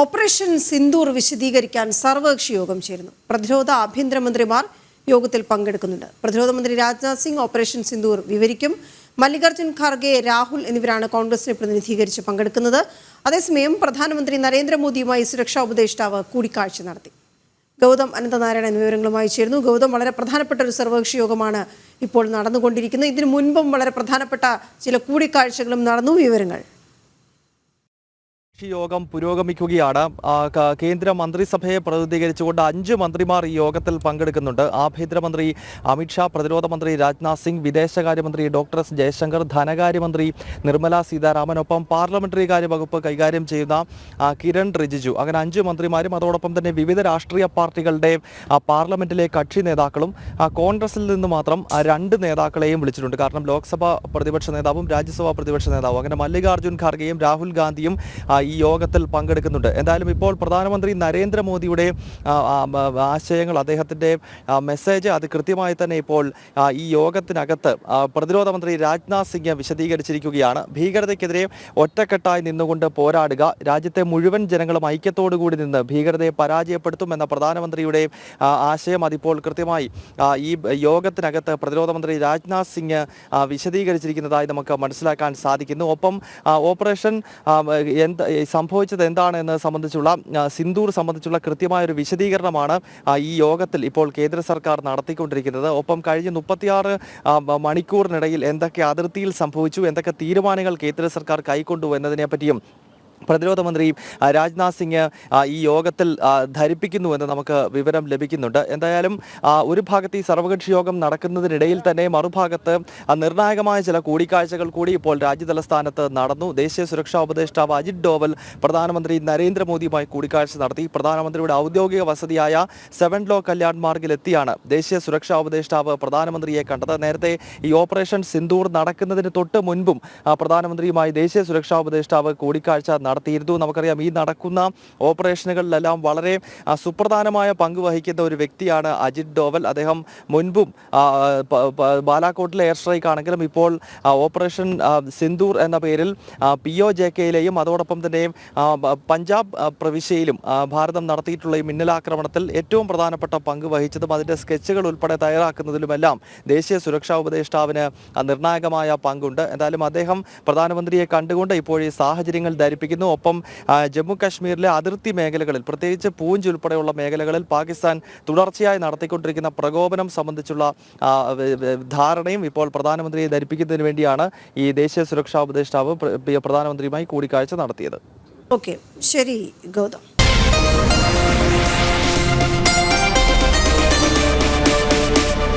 Operation Sindoor വിശദീകരിക്കാൻ സർവകക്ഷി യോഗം ചേരുന്നു. പ്രതിരോധ ആഭ്യന്തരമന്ത്രിമാർ യോഗത്തിൽ പങ്കെടുക്കുന്നുണ്ട്. പ്രതിരോധ മന്ത്രി രാജ്നാഥ് സിംഗ് ഓപ്പറേഷൻ സിന്ദൂർ വിവരിക്കും. മല്ലികാർജുൻ ഖാർഗെ രാഹുൽ എന്നിവരാണ് കോൺഗ്രസിനെ പ്രതിനിധീകരിച്ച് പങ്കെടുക്കുന്നത്. അതേസമയം പ്രധാനമന്ത്രി നരേന്ദ്രമോദിയുമായി സുരക്ഷാ ഉപദേഷ്ടാവ് കൂടിക്കാഴ്ച നടത്തി. ഗൗതം അനന്തനാരായണൻ വിവരങ്ങളുമായി ചേരുന്നു. ഗൗതം വളരെ പ്രധാനപ്പെട്ട ഒരു സർവകക്ഷി യോഗമാണ് ഇപ്പോൾ നടന്നുകൊണ്ടിരിക്കുന്നത്. ഇതിനു മുൻപും വളരെ പ്രധാനപ്പെട്ട ചില കൂടിക്കാഴ്ചകളും നടന്നു. വിവരങ്ങൾ. യോഗം പുരോഗമിക്കുകയാണ്. കേന്ദ്ര മന്ത്രിസഭയെ പ്രതിനിധീകരിച്ചുകൊണ്ട് അഞ്ച് മന്ത്രിമാർ ഈ യോഗത്തിൽ പങ്കെടുക്കുന്നുണ്ട്. ആഭ്യന്തരമന്ത്രി അമിത്ഷാ പ്രതിരോധ മന്ത്രി രാജ്നാഥ് സിംഗ് വിദേശകാര്യമന്ത്രി ഡോക്ടർ എസ് ജയശങ്കർ ധനകാര്യമന്ത്രി നിർമ്മല സീതാരാമൻ ഒപ്പം പാർലമെന്ററി കാര്യ വകുപ്പ് കൈകാര്യം ചെയ്യുന്ന കിരൺ റിജിജു. അങ്ങനെ അഞ്ച് മന്ത്രിമാരും അതോടൊപ്പം തന്നെ വിവിധ രാഷ്ട്രീയ പാർട്ടികളുടെ പാർലമെന്റിലെ കക്ഷി നേതാക്കളും കോൺഗ്രസിൽ നിന്ന് മാത്രം രണ്ട് നേതാക്കളെയും വിളിച്ചിട്ടുണ്ട്. കാരണം ലോക്സഭാ പ്രതിപക്ഷ നേതാവും രാജ്യസഭാ പ്രതിപക്ഷ നേതാവും. അങ്ങനെ മല്ലികാർജുൻ ഖാർഗെയും രാഹുൽ ഗാന്ധിയും ഈ യോഗത്തിൽ പങ്കെടുക്കുന്നുണ്ട്. എന്തായാലും ഇപ്പോൾ പ്രധാനമന്ത്രി നരേന്ദ്രമോദിയുടെ ആശയങ്ങൾ അദ്ദേഹത്തിന്റെ മെസ്സേജ് അത് കൃത്യമായി തന്നെ ഇപ്പോൾ ഈ യോഗത്തിനകത്ത് പ്രതിരോധ മന്ത്രി രാജ്നാഥ് സിംഗ് വിശദീകരിച്ചിരിക്കുകയാണ്. ഭീകരതയ്ക്കെതിരെ ഒറ്റക്കെട്ടായി നിന്നുകൊണ്ട് പോരാടുക രാജ്യത്തെ മുഴുവൻ ജനങ്ങളും ഐക്യത്തോടുകൂടി നിന്ന് ഭീകരതയെ പരാജയപ്പെടുത്തും എന്ന പ്രധാനമന്ത്രിയുടെ ആശയം അതിപ്പോൾ കൃത്യമായി ഈ യോഗത്തിനകത്ത് പ്രതിരോധ മന്ത്രി രാജ്നാഥ് സിംഗ് വിശദീകരിച്ചിരിക്കുന്നതായി നമുക്ക് മനസ്സിലാക്കാൻ സാധിക്കുന്നു. ഒപ്പം ഓപ്പറേഷൻ സംഭവിച്ചത് എന്താണെന്ന് സംബന്ധിച്ചുള്ള സിന്ദൂർ സംബന്ധിച്ചുള്ള കൃത്യമായ ഒരു വിശദീകരണമാണ് ഈ യോഗത്തിൽ ഇപ്പോൾ കേന്ദ്ര സർക്കാർ നടത്തിക്കൊണ്ടിരിക്കുന്നത്. ഒപ്പം കഴിഞ്ഞ മുപ്പത്തിയാറ് മണിക്കൂറിനിടയിൽ എന്തൊക്കെ അതിർത്തിയിൽ സംഭവിച്ചു എന്തൊക്കെ തീരുമാനങ്ങൾ കേന്ദ്ര സർക്കാർ കൈക്കൊണ്ടു എന്നതിനെ പറ്റിയും പ്രതിരോധ മന്ത്രി രാജ്നാഥ് സിംഗ് ഈ യോഗത്തിൽ ധരിപ്പിക്കുന്നുവെന്ന് നമുക്ക് വിവരം ലഭിക്കുന്നുണ്ട്. എന്തായാലും ഒരു ഭാഗത്ത് ഈ സർവകക്ഷി യോഗം നടക്കുന്നതിനിടയിൽ തന്നെ മറുഭാഗത്ത് നിർണായകമായ ചില കൂടിക്കാഴ്ചകൾ കൂടി ഇപ്പോൾ രാജ്യതലസ്ഥാനത്ത് നടന്നു. ദേശീയ സുരക്ഷാ ഉപദേഷ്ടാവ് അജിത് ഡോവൽ പ്രധാനമന്ത്രി നരേന്ദ്രമോദിയുമായി കൂടിക്കാഴ്ച നടത്തി. പ്രധാനമന്ത്രിയുടെ ഔദ്യോഗിക വസതിയായ സെവൻ ലോ കല്യാൺ മാർഗിലെത്തിയാണ് ദേശീയ സുരക്ഷാ ഉപദേഷ്ടാവ് പ്രധാനമന്ത്രിയെ കണ്ടത്. നേരത്തെ ഈ ഓപ്പറേഷൻ സിന്ദൂർ നടക്കുന്നതിന് തൊട്ട് മുൻപും പ്രധാനമന്ത്രിയുമായി ദേശീയ സുരക്ഷാ ഉപദേഷ്ടാവ് കൂടിക്കാഴ്ച നടത്തിയിരുന്നു. നമുക്കറിയാം ഈ നടക്കുന്ന ഓപ്പറേഷനുകളിലെല്ലാം വളരെ സുപ്രധാനമായ പങ്ക് വഹിക്കുന്ന ഒരു വ്യക്തിയാണ് അജിത് ഡോവൽ. അദ്ദേഹം മുൻപും ബാലാക്കോട്ടിലെ എയർ സ്ട്രൈക്ക് ആണെങ്കിലും ഇപ്പോൾ ഓപ്പറേഷൻ സിന്ദൂർ എന്ന പേരിൽ പി ഒ ജെ കെയിലെയും അതോടൊപ്പം തന്നെ പഞ്ചാബ് പ്രവിശ്യയിലും ഭാരതം നടത്തിയിട്ടുള്ള ഈ മിന്നലാക്രമണത്തിൽ ഏറ്റവും പ്രധാനപ്പെട്ട പങ്ക് വഹിച്ചതും അതിന്റെ സ്കെച്ചുകൾ ഉൾപ്പെടെ തയ്യാറാക്കുന്നതിലുമെല്ലാം ദേശീയ സുരക്ഷാ ഉപദേഷ്ടാവിന് നിർണായകമായ പങ്കുണ്ട്. എന്തായാലും അദ്ദേഹം പ്രധാനമന്ത്രിയെ കണ്ടുകൊണ്ട് ഇപ്പോൾ ഈ സാഹചര്യങ്ങൾ ധരിപ്പിക്കുന്നു. ഒപ്പം ജമ്മു കാശ്മീരിലെ അതിർത്തി മേഖലകളിൽ പ്രത്യേകിച്ച് പൂഞ്ച് ഉൾപ്പെടെയുള്ള മേഖലകളിൽ പാകിസ്ഥാൻ തുടർച്ചയായി നടത്തിക്കൊണ്ടിരിക്കുന്ന പ്രകോപനം സംബന്ധിച്ചുള്ള ധാരണയും ഇപ്പോൾ പ്രധാനമന്ത്രിയെ ധരിപ്പിക്കുന്നതിന് വേണ്ടിയാണ് ഈ ദേശീയ സുരക്ഷാ ഉപദേഷ്ടാവ് പ്ര- പ്രധാനമന്ത്രിയുമായി കൂടിക്കാഴ്ച നടത്തിയത്. ഓക്കെ. ശരി ഗൗതം.